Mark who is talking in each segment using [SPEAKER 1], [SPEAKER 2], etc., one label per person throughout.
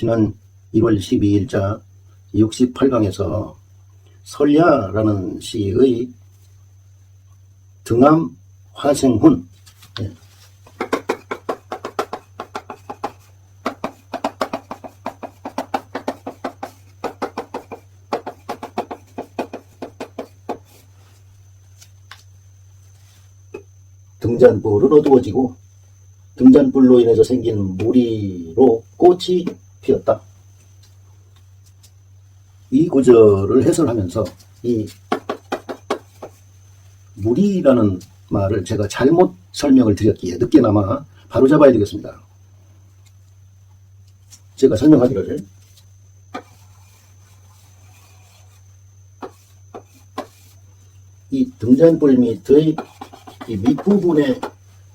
[SPEAKER 1] 지난 1월 12일자 68강에서 설야라는 시의 등암 화생훈 예. 등잔불은 어두워지고 등잔불로 인해서 생긴 무리로 꽃이 피었다. 이 구절을 해설하면서 이 무리라는 말을 제가 잘못 설명을 드렸기에 늦게나마 바로 잡아야 되겠습니다. 제가 설명하기를 이 등잔불 밑의 이 밑부분에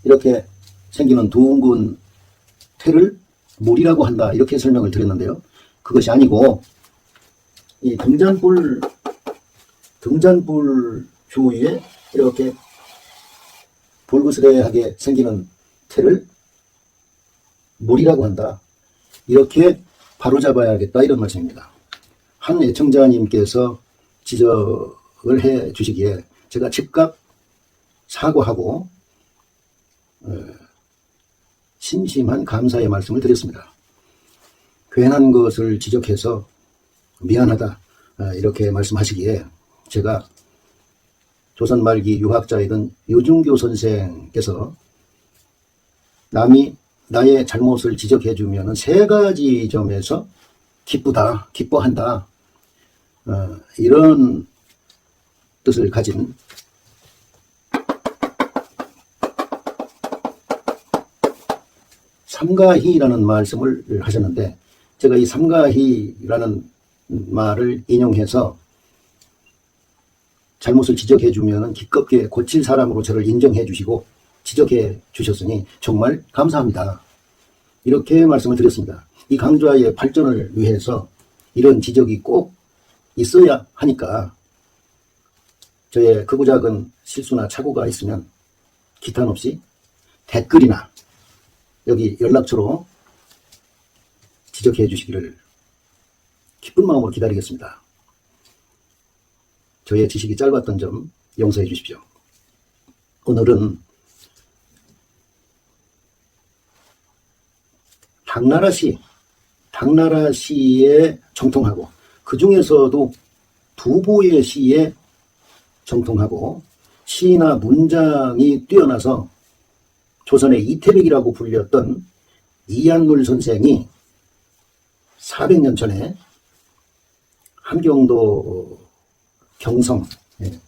[SPEAKER 1] 이렇게 생기는 둥근 태를 물이라고 한다 이렇게 설명을 드렸는데요. 그것이 아니고 이 등잔불 등잔불 주위에 이렇게 불그스레하게 생기는 태를 물이라고 한다. 이렇게 바로잡아야겠다 이런 말씀입니다. 한 애청자님께서 지적을 해 주시기에 제가 즉각 사과하고 어, 심심한 감사의 말씀을 드렸습니다. 괜한 것을 지적해서 미안하다 어, 이렇게 말씀하시기에 제가 조선 말기 유학자이던 유중교 선생께서 남이 나의 잘못을 지적해 주면 세 가지 점에서 기쁘다, 기뻐한다 어, 이런 뜻을 가진 삼가희라는 말씀을 하셨는데 제가 이 삼가희라는 말을 인용해서 잘못을 지적해 주면 기껍게 고칠 사람으로 저를 인정해 주시고 지적해 주셨으니 정말 감사합니다. 이렇게 말씀을 드렸습니다. 이 강좌의 발전을 위해서 이런 지적이 꼭 있어야 하니까 저의 크고 작은 실수나 착오가 있으면 기탄 없이 댓글이나 여기 연락처로 지적해 주시기를 기쁜 마음으로 기다리겠습니다. 저의 지식이 짧았던 점 용서해 주십시오. 오늘은 당나라 시, 당나라 시에 정통하고 그 중에서도 두보의 시에 정통하고 시나 문장이 뛰어나서 조선의 이태백이라고 불렸던 이한물 선생이 400년 전에 함경도 경성 예.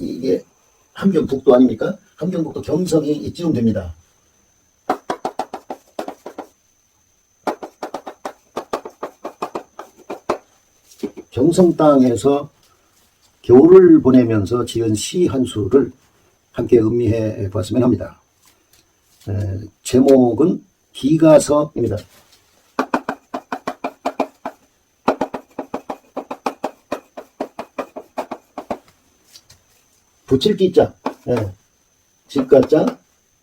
[SPEAKER 1] 이게 함경북도 아닙니까? 함경북도 경성이 이쯤 됩니다. 경성 땅에서 겨울을 보내면서 지은 시 한 수를 함께 음미해 보았으면 합니다. 에, 제목은 기가서입니다. 붙일 기자, 예, 집가자,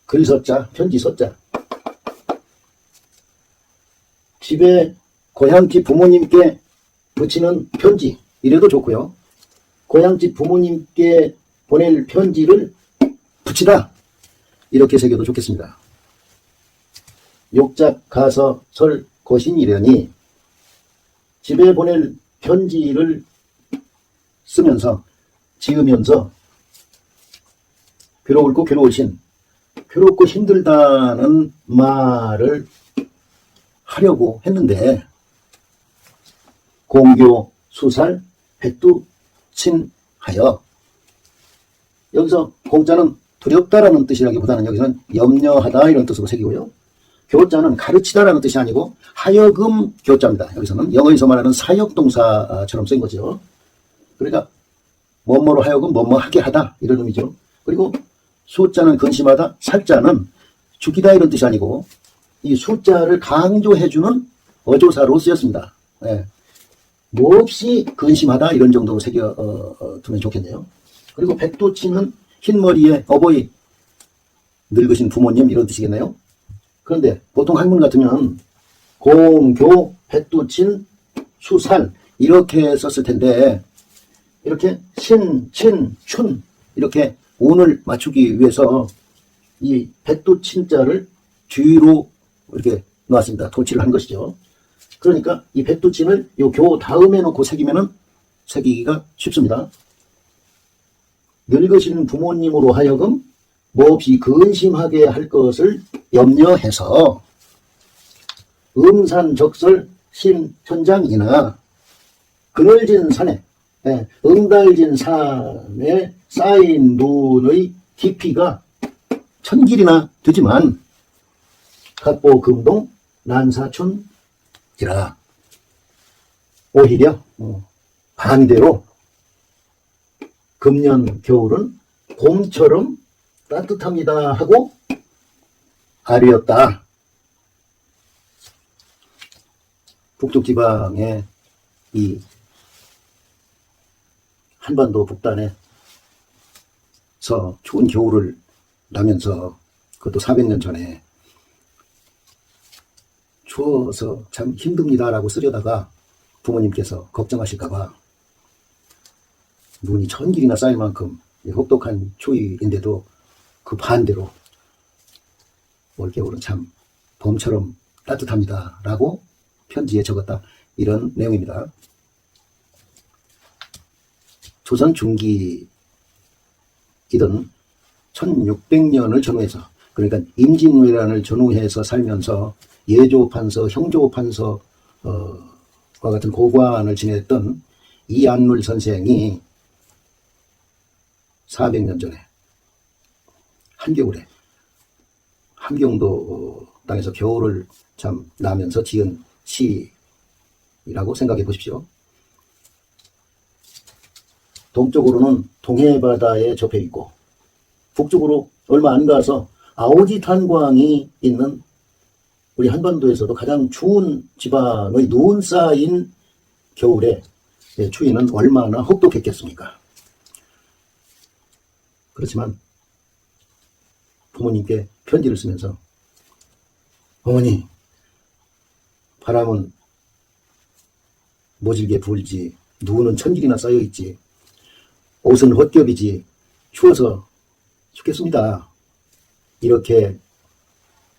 [SPEAKER 1] 글서자, 편지서자. 집에 고향집 부모님께 붙이는 편지 이래도 좋고요. 고향집 부모님께 보낼 편지를 붙이다 이렇게 새겨도 좋겠습니다. 욕작 가서 설 고신이려니 집에 보낼 편지를 쓰면서 지으면서 괴로울고 괴로우신 괴롭고 힘들다는 말을 하려고 했는데 공교 수살 백두 친하여 여기서 공자는 두렵다라는 뜻이라기보다는 여기서는 염려하다 이런 뜻으로 새기고요. 교자는 가르치다라는 뜻이 아니고 하여금 교자입니다. 여기서는 영어에서 말하는 사역동사처럼 쓴 거죠. 그러니까 뭐뭐로 하여금 뭐뭐 하게 하다 이런 의미죠. 그리고 숫자는 근심하다, 살자는 죽이다 이런 뜻이 아니고 이 숫자를 강조해주는 어조사로 쓰였습니다. 예. 몹시 근심하다 이런 정도로 새겨 어, 어, 두면 좋겠네요. 그리고 백도치는 흰머리에 어버이 늙으신 부모님 이런 뜻이겠네요. 그런데 보통 한문 같으면 공교 백두친 수산 이렇게 썼을 텐데 이렇게 신, 친, 춘 이렇게 운을 맞추기 위해서 이 백두친자를 뒤로 이렇게 놓았습니다. 도치를 한 것이죠. 그러니까 이 백두친을 요 교 다음에 놓고 새기면은 새기기가 쉽습니다. 늙으신 부모님으로 하여금 몹시 근심하게 할 것을 염려해서 음산적설 심천장이나 그늘진 산에 예, 응달진 산에 쌓인 눈의 깊이가 천길이나 되지만 갑보 금동 난사 춘이라 오히려 어, 반대로 금년 겨울은 봄처럼 따뜻합니다 하고 아리었다. 북쪽 지방의 이 한반도 북단에서 추운 겨울을 나면서 그것도 400년 전에 추워서 참 힘듭니다라고 쓰려다가 부모님께서 걱정하실까봐 눈이 천 길이나 쌓일 만큼 이 혹독한 추위인데도 그 반대로 올겨울은 참 봄처럼 따뜻합니다라고 편지에 적었다 이런 내용입니다. 조선 중기이던 1600년을 전후해서 그러니까 임진왜란을 전후해서 살면서 예조판서, 형조판서와 같은 고관을 지냈던 이안룰 선생이 400년 전에 한겨울에 함경도 땅에서 겨울을 참 나면서 지은 시라고 생각해 보십시오. 동쪽으로는 동해바다에 접해 있고 북쪽으로 얼마 안 가서 아오지 탄광이 있는 우리 한반도에서도 가장 추운 지방의 눈 쌓인 겨울에 예, 추위는 얼마나 혹독했겠습니까? 그렇지만 부모님께 편지를 쓰면서 어머니 바람은 모질게 불지 눈은 천길이나 쌓여있지 옷은 헛겹이지 추워서 죽겠습니다. 이렇게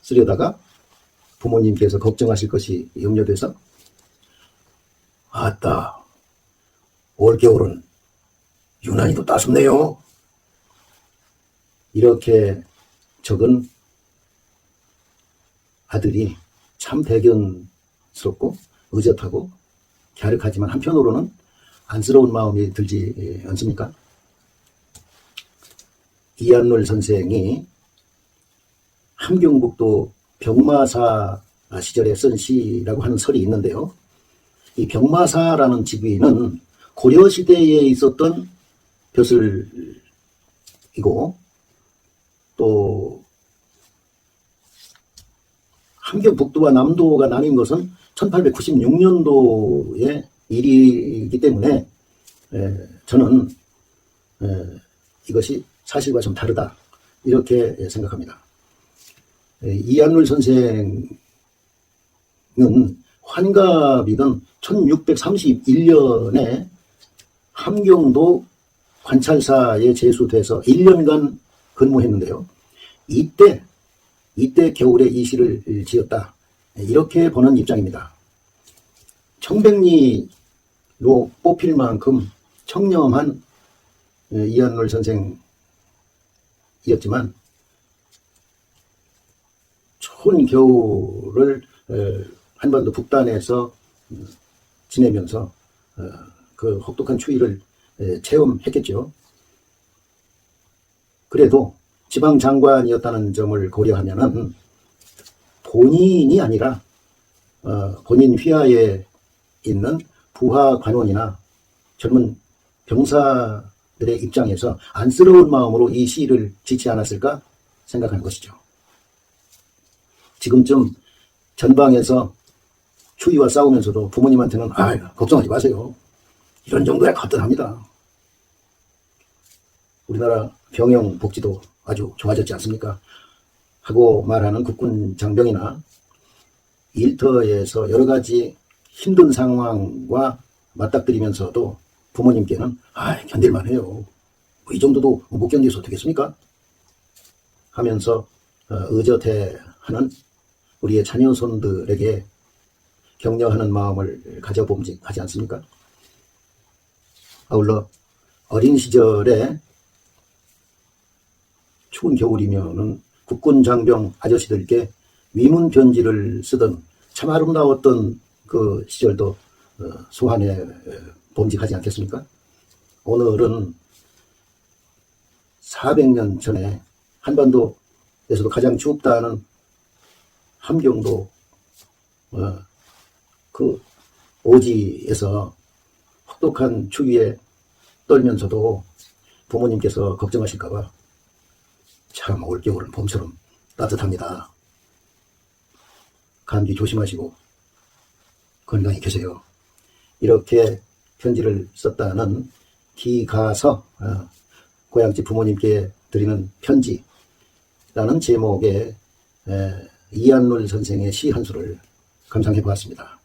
[SPEAKER 1] 쓰려다가 부모님께서 걱정하실 것이 염려돼서 아따 올겨울은 유난히도 따숩네요. 이렇게 적은 아들이 참 대견스럽고 의젓하고 갸륵하지만 한편으로는 안쓰러운 마음이 들지 않습니까? 이한놀 선생이 함경북도 병마사 시절에 쓴 시라고 하는 설이 있는데요. 이 병마사라는 지위는 고려 시대에 있었던 벼슬이고 또 함경 북도와 남도가 나뉜 것은 1896년도의 일이기 때문에 에, 저는 에, 이것이 사실과 좀 다르다 이렇게 생각합니다. 에, 이한룰 선생은 환갑이던 1631년에 함경도 관찰사에 제수돼서 1년간 근무했는데요. 이때 이때 겨울에 이 시를 지었다. 이렇게 보는 입장입니다. 청백리로 뽑힐 만큼 청렴한 이한놀 선생이었지만 추운 겨울을 한반도 북단에서 지내면서 어, 그 혹독한 추위를 체험했겠죠. 그래도 지방 장관이었다는 점을 고려하면은 본인이 아니라 어, 본인 휘하에 있는 부하 관원이나 젊은 병사들의 입장에서 안쓰러운 마음으로 이 시를 짓지 않았을까 생각하는 것이죠. 지금쯤 전방에서 추위와 싸우면서도 부모님한테는 아 걱정하지 마세요. 이런 정도야 거뜬합니다. 우리나라 병영 복지도 아주 좋아졌지 않습니까? 하고 말하는 국군 장병이나 일터에서 여러 가지 힘든 상황과 맞닥뜨리면서도 부모님께는 아 견딜만 해요. 뭐이 정도도 못 견디서 어떻겠습니까? 하면서 어, 의젓해하는 우리의 자녀손들에게 격려하는 마음을 가져봄직 하지 않습니까? 아울러 어린 시절에 추운 겨울이면은 국군 장병 아저씨들께 위문 편지를 쓰던 참 아름다웠던 그 시절도 어, 소환해 어, 봄직하지 않겠습니까? 오늘은 400년 전에 한반도에서도 가장 춥다는 함경도 어, 그 오지에서 혹독한 추위에 떨면서도 부모님께서 걱정하실까봐 참 올겨울은 봄처럼 따뜻합니다. 감기 조심하시고 건강히 계세요. 이렇게 편지를 썼다는 기가서 어, 고향집 부모님께 드리는 편지라는 제목의 에, 이한놀 선생의 시 한 수를 감상해 보았습니다.